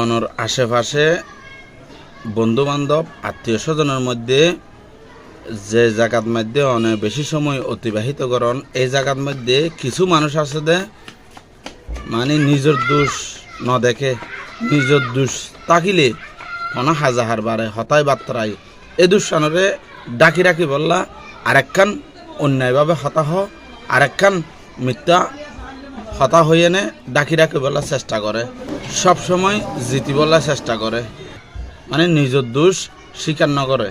অনর আশেপাশে বন্ধু বান্ধব আত্মীয় স্বজনের মধ্যে যে জায়গার মধ্যে অনেক বেশি সময় অতিবাহিত করন, এই জায়গার মধ্যে কিছু মানুষ আছে দে মানে নিজের দোষ ন দেখে, নিজের দোষ তাকিলে অনা হাজাহার বারে হতায় বার্তারাই এ দুঃসানরে ডাকি রাখি বললা, আরেকখান অন্যায়ভাবে হতাহ, আরেকখান মিথ্যা হতা হয়ে নে, ডাকি ডাকি বলার চেষ্টা করে। সব সময় জিতি বলার চেষ্টা করে। মানে নিজের দোষ স্বীকার ন করে।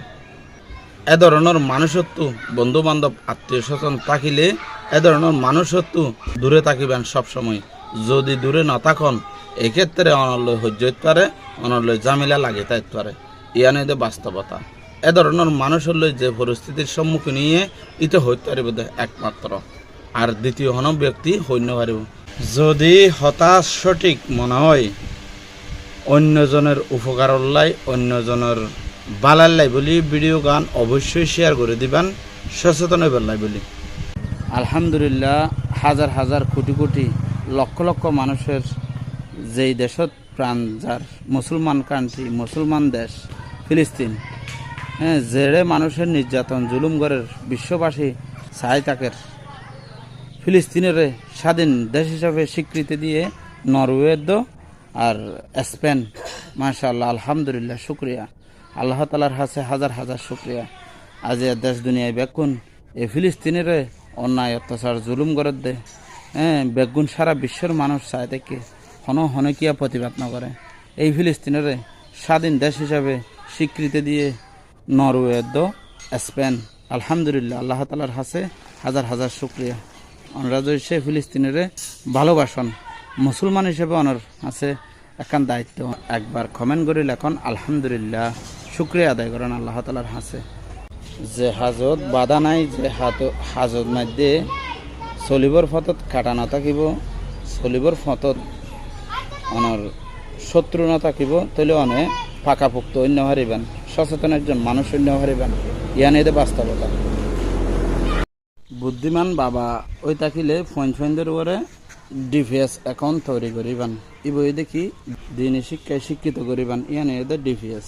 এ ধরনের মানুষত্ব বন্ধু বান্ধব আত্মীয় স্বজন থাকিলে এ ধরনের মানুষত্ব দূরে থাকিবেন সব সময়। যদি দূরে না থাকুন, এক্ষেত্রে অনলয় সহ্য হইতে পারে অনলয় জামিলা লাগে তাইতে পারে। ইয়ানে যে বাস্তবতা। এ ধরনের মানুষের লই যে পরিস্থিতির সম্মুখীন নিয়ে ইতে হইতে পারিব একমাত্র। আর দ্বিতীয় হন ব্যক্তি হইন্য পারিব যদি হতাশ সঠিক মনে হয়, অন্যজনের উপকার লাই অন্যজনের বালার লাই বলি ভিডিও গান অবশ্যই শেয়ার করে দিবেন, সচেতন লাই বলি। আলহামদুলিল্লাহ, হাজার হাজার কোটি কোটি লক্ষ লক্ষ মানুষের যেই দেশত প্রাণ, যার মুসলমান কান্ট্রি মুসলমান দেশ, ফিলিস্তিন হ্যাঁ জেড়ে মানুষের নির্যাতন, জুলুম গড়ের বিশ্ববাসী তাকের ফিলিস্তিনের স্বাধীন দেশ হিসাবে স্বীকৃতি দিয়ে নরওয়ে দ আর স্পেন। মাশাআল্লাহ, আলহামদুলিল্লাহ, শুক্রিয়া। আল্লাহ তালার হাসে হাজার হাজার শুক্রিয়া। আজ দেশ দুনিয়ায় বেকুন, এ ফিলিস্তিনের অন্যায় অত্যাচার জুলুম করে দে। হ্যাঁ বেগুন সারা বিশ্বের মানুষ চায় থেকে হন হনকিয়া প্রতিবাদ না করে। এই ফিলিস্তিনের স্বাধীন দেশ হিসাবে স্বীকৃতি দিয়ে নরওয়ে দ, স্পেন। আলহামদুলিল্লাহ, আল্লাহ তালার হাসে হাজার হাজার শুক্রিয়া। হিসেবে ফিলিস্তিনের ভালোবাসন, মুসলমান হিসেবে অনর আছে একান দায়িত্ব। একবার কমেন্ট করে লেখন, আলহামদুলিল্লাহ, শুক্রিয়া আদায় করেন আল্লাহ তালার হাসে যে হাজত বাধা নাই, যে হাত, হাজত মধ্যে চলিবর ফতত কাটা না থাকিব চলিবর ফতত অনর শত্রু না থাকিব তাহলে অনে পাকাপোক্ত অন্য হারিবেন সচেতন একজন মানুষ অন্য হারিবেন ইয়ান এদের বাস্তবতা। বুদ্ধিমান বাবা ওই থাকিলে ফোন ফোনদের উপরে ডিপিএস অ্যাকাউন্ট তৈরি করিবান। ইবই দেখি দিনে শিক্ষায় শিক্ষিত করিবান। ইয়ান এদের ডিপিএস